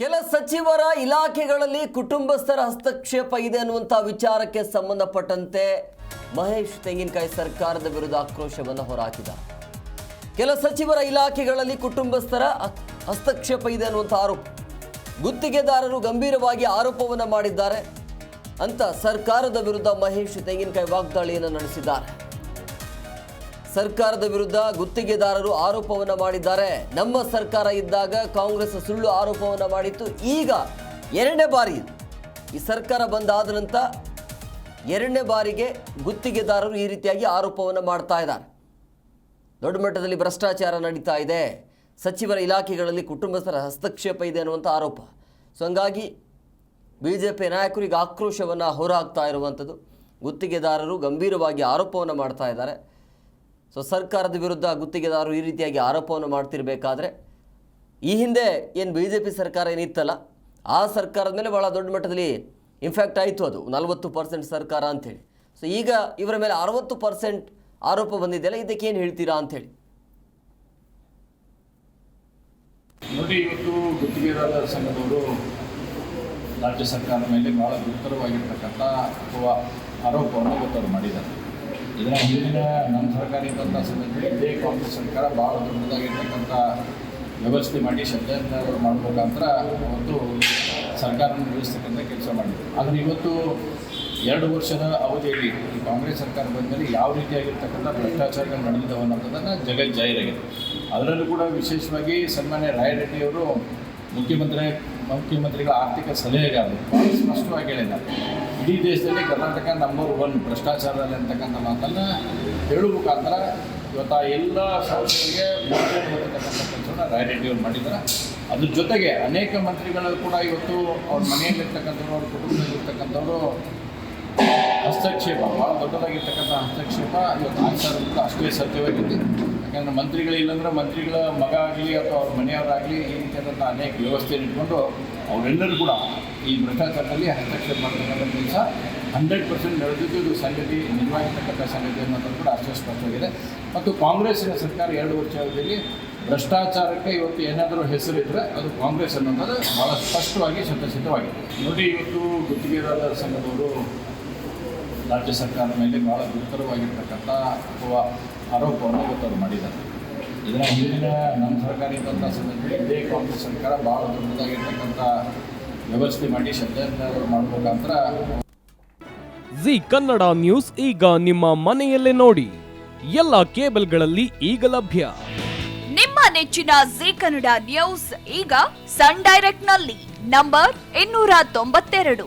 ಕೆಲ ಸಚಿವರ ಇಲಾಖೆಗಳಲ್ಲಿ ಕುಟುಂಬಸ್ಥರ ಹಸ್ತಕ್ಷೇಪ ಇದೆ ಅನ್ನುವಂಥ ವಿಚಾರಕ್ಕೆ ಸಂಬಂಧಪಟ್ಟಂತೆ ಮಹೇಶ್ ತೆಂಗಿನಕಾಯಿ ಸರ್ಕಾರದ ವಿರುದ್ಧ ಆಕ್ರೋಶವನ್ನು ಹೊರಹಾಕಿದ ಕೆಲ ಸಚಿವರ ಇಲಾಖೆಗಳಲ್ಲಿ ಕುಟುಂಬಸ್ಥರ ಹಸ್ತಕ್ಷೇಪ ಇದೆ ಅನ್ನುವಂಥ ಆರೋಪ. ಗುತ್ತಿಗೆದಾರರು ಗಂಭೀರವಾಗಿ ಆರೋಪವನ್ನು ಮಾಡಿದ್ದಾರೆ. ಅಂತ ಸರ್ಕಾರದ ವಿರುದ್ಧ ಮಹೇಶ್ ತೆಂಗಿನಕಾಯಿ ವಾಗ್ದಾಳಿಯನ್ನು ನಡೆಸಿದ್ದಾರೆ. ಸರ್ಕಾರದ ವಿರುದ್ಧ ಗುತ್ತಿಗೆದಾರರು ಆರೋಪವನ್ನು ಮಾಡಿದ್ದಾರೆ. ನಮ್ಮ ಸರ್ಕಾರ ಇದ್ದಾಗ ಕಾಂಗ್ರೆಸ್ ಸುಳ್ಳು ಆರೋಪವನ್ನು ಮಾಡಿತ್ತು. ಈಗ ಎರಡನೇ ಬಾರಿ ಈ ಸರ್ಕಾರ ಬಂದಾದ ನಂತರ ಎರಡನೇ ಬಾರಿಗೆ ಗುತ್ತಿಗೆದಾರರು ಈ ರೀತಿಯಾಗಿ ಆರೋಪವನ್ನು ಮಾಡ್ತಾ ಇದ್ದಾರೆ. ದೊಡ್ಡ ಮಟ್ಟದಲ್ಲಿ ಭ್ರಷ್ಟಾಚಾರ ನಡೀತಾ ಇದೆ. ಸಚಿವರ ಇಲಾಖೆಗಳಲ್ಲಿ ಕುಟುಂಬಸ್ಥರ ಹಸ್ತಕ್ಷೇಪ ಇದೆ ಅನ್ನುವಂಥ ಆರೋಪ. ಸೊ, ಹಂಗಾಗಿ ಬಿ ಜೆ ಪಿ ನಾಯಕರಿಗೆ ಆಕ್ರೋಶವನ್ನು ಹೊರಹಾಕ್ತಾ ಇರುವಂಥದ್ದು ಗುತ್ತಿಗೆದಾರರು ಗಂಭೀರವಾಗಿ ಆರೋಪವನ್ನು ಮಾಡ್ತಾ ಇದ್ದಾರೆ. ಸೊ ಸರ್ಕಾರದ ವಿರುದ್ಧ ಗುತ್ತಿಗೆದಾರರು ಈ ರೀತಿಯಾಗಿ ಆರೋಪವನ್ನು ಮಾಡ್ತಿರಬೇಕಾದ್ರೆ ಈ ಹಿಂದೆ ಏನು ಬಿ ಜೆ ಪಿ ಸರ್ಕಾರ ಏನಿತ್ತಲ್ಲ, ಆ ಸರ್ಕಾರದ ಮೇಲೆ ಭಾಳ ದೊಡ್ಡ ಮಟ್ಟದಲ್ಲಿ ಇನ್ಫ್ಯಾಕ್ಟ್ ಆಯಿತು ಅದು, ನಲವತ್ತು ಪರ್ಸೆಂಟ್ ಸರ್ಕಾರ ಅಂಥೇಳಿ. ಸೊ ಈಗ ಇವರ ಮೇಲೆ ಅರವತ್ತು ಪರ್ಸೆಂಟ್ ಆರೋಪ ಬಂದಿದೆಯಲ್ಲ ಇದಕ್ಕೆ ಏನು ಹೇಳ್ತೀರಾ ಅಂಥೇಳಿ? ನೋಡಿ, ಇವತ್ತು ಗುತ್ತಿಗೆದಾರರ ಸಂಘದವರು ರಾಜ್ಯ ಸರ್ಕಾರದ ಮೇಲೆ ಭಾಳ ಗುರುತರವಾಗಿರ್ತಕ್ಕಂಥ ಅಥವಾ ಆರೋಪವನ್ನು ಅವರು ಮಾಡಿದ್ದಾರೆ. ಇದರ ಹಿಂದಿನ ನಮ್ಮ ಸರ್ಕಾರ ಇದ್ದಂಥ ಸಂದರ್ಭದಲ್ಲಿ ಇದೇ ಕಾಂಗ್ರೆಸ್ ಸರ್ಕಾರ ಭಾಳ ದೊಡ್ಡದಾಗಿರ್ತಕ್ಕಂಥ ವ್ಯವಸ್ಥೆ ಮಾಡಿ ಷಡ್ಯಂತ್ರ ಮಾಡಬೇಕಂತ ಅವತ್ತು ಸರ್ಕಾರವನ್ನು ನಡೆಸ್ತಕ್ಕಂಥ ಕೆಲಸ ಮಾಡಿದ್ರು. ಆದರೆ ಇವತ್ತು ಎರಡು ವರ್ಷದ ಅವಧಿಯಲ್ಲಿ ಈ ಕಾಂಗ್ರೆಸ್ ಸರ್ಕಾರ ಬಂದ ಮೇಲೆ ಯಾವ ರೀತಿಯಾಗಿರ್ತಕ್ಕಂಥ ಭ್ರಷ್ಟಾಚಾರಗಳು ನಡೆದಿದ್ದಾವೆ ಅನ್ನೋದನ್ನು ಜಗತ್ ಜಾಹೀರಾಗಿದೆ. ಅದರಲ್ಲೂ ಕೂಡ ವಿಶೇಷವಾಗಿ ಸನ್ಮಾನ್ಯ ರಾಯರೆಡ್ಡಿಯವರು ಮುಖ್ಯಮಂತ್ರಿ ಮುಖ್ಯಮಂತ್ರಿಗಳ ಆರ್ಥಿಕ ಸಲಹೆಗಾರರು ಸ್ಪಷ್ಟವಾಗಿ ಹೇಳಿದ್ದಾರೆ. ಇಡೀ ದೇಶದಲ್ಲಿ ಕರ್ನಾಟಕ ನಂಬರ್ ಒನ್ ಭ್ರಷ್ಟಾಚಾರದಲ್ಲಿ ಅಂತಕ್ಕಂಥ ಮಾತನ್ನು ಹೇಳುವ ಮುಖಾಂತರ ಇವತ್ತು ಎಲ್ಲ ಸಂಸ್ಥೆಗಳಿಗೆ ಬರ್ತಕ್ಕಂಥ ಕೆಲಸವನ್ನು ರಾಯರೆಡ್ಡಿಯವರು ಮಾಡಿದ್ದಾರೆ. ಅದ್ರ ಜೊತೆಗೆ ಅನೇಕ ಮಂತ್ರಿಗಳು ಕೂಡ ಇವತ್ತು ಅವ್ರ ಮನೆಯಲ್ಲಿರ್ತಕ್ಕಂಥವ್ರು, ಅವ್ರ ಕುಟುಂಬದಲ್ಲಿರ್ತಕ್ಕಂಥವ್ರು, ಹಸ್ತಕ್ಷೇಪ ಭಾಳ ದೊಡ್ಡದಾಗಿರ್ತಕ್ಕಂಥ ಹಸ್ತಕ್ಷೇಪ ಇವತ್ತು ಆಗ್ತಾ ಅಷ್ಟೇ ಸತ್ಯವಾಗಿದೆ. ಯಾಕಂದರೆ ಮಂತ್ರಿಗಳಿಲ್ಲಂದ್ರೆ ಮಂತ್ರಿಗಳ ಮಗ ಆಗಲಿ ಅಥವಾ ಅವ್ರ ಮನೆಯವರಾಗಲಿ ಈ ರೀತಿಯಾದಂಥ ಅನೇಕ ವ್ಯವಸ್ಥೆಯನ್ನು ಇಟ್ಕೊಂಡು ಅವರೆಲ್ಲರೂ ಕೂಡ ಈ ಭ್ರಷ್ಟಾಚಾರದಲ್ಲಿ ಹಸ್ತಕ್ಷೇಪ ಮಾಡ್ತಕ್ಕಂಥ ಕೆಲಸ ಹಂಡ್ರೆಡ್ ಪರ್ಸೆಂಟ್ ನಡೆದಿದ್ದು ಇದು ಸಂಗತಿ ನಿರ್ವಹಿಸ್ತಕ್ಕಂಥ ಸಂಗತಿ ಅನ್ನೋದು ಕೂಡ ಅಷ್ಟೇ ಸ್ಪಷ್ಟವಾಗಿದೆ ಮತ್ತು ಕಾಂಗ್ರೆಸ್ಸಿನ ಸರ್ಕಾರ ಎರಡು ವರ್ಷ ಅವಧಿಯಲ್ಲಿ ಭ್ರಷ್ಟಾಚಾರಕ್ಕೆ ಇವತ್ತು ಏನಾದರೂ ಹೆಸರಿದ್ದರೆ ಅದು ಕಾಂಗ್ರೆಸ್ ಅನ್ನೋದು ಭಾಳ ಸ್ಪಷ್ಟವಾಗಿ ಶತಸಿದ್ಧವಾಗಿದೆ. ನೋಡಿ, ಇವತ್ತು ಗುತ್ತಿಗೆದಾರರ ಸಂಘದವರು ರಾಜ್ಯ ಸರ್ಕಾರದ ಮೇಲೆ ಬಹಳ ಗುರುತರವಾಗಿರ್ತಕ್ಕಂಥ ಅಥವಾ ಆರೋಪವನ್ನು ಇವತ್ತು ಮಾಡಿದ್ದಾರೆ. ಇದರ ಹಿಂದಿನ ನಮ್ಮ ಸರ್ಕಾರ ಇದ್ದಂಥ ಸಂದರ್ಭದಲ್ಲಿ ಇದೇ ಕಾಂಗ್ರೆಸ್ ಸರ್ಕಾರ ಭಾಳ ದೊಡ್ಡದಾಗಿರ್ತಕ್ಕಂಥ ವ್ಯವಸ್ಥೆ ಮಾಡಿ ಶಬ್ದಾಂತರ ಮಾಡಬೇಕಂತ ಜಿ ಕನ್ನಡ ನ್ಯೂಸ್ ಈಗ ನಿಮ್ಮ ಮನೆಯಲ್ಲೇ ನೋಡಿ. ಎಲ್ಲ ಕೇಬಲ್ಗಳಲ್ಲಿ ಈಗ ಲಭ್ಯ. ನಿಮ್ಮ ನೆಚ್ಚಿನ ಜಿ ಕನ್ನಡ ನ್ಯೂಸ್ ಈಗ ಸನ್ ಡೈರೆಕ್ಟ್ನಲ್ಲಿ ನಂಬರ್ ಇನ್ನೂರ ತೊಂಬತ್ತೆರಡು.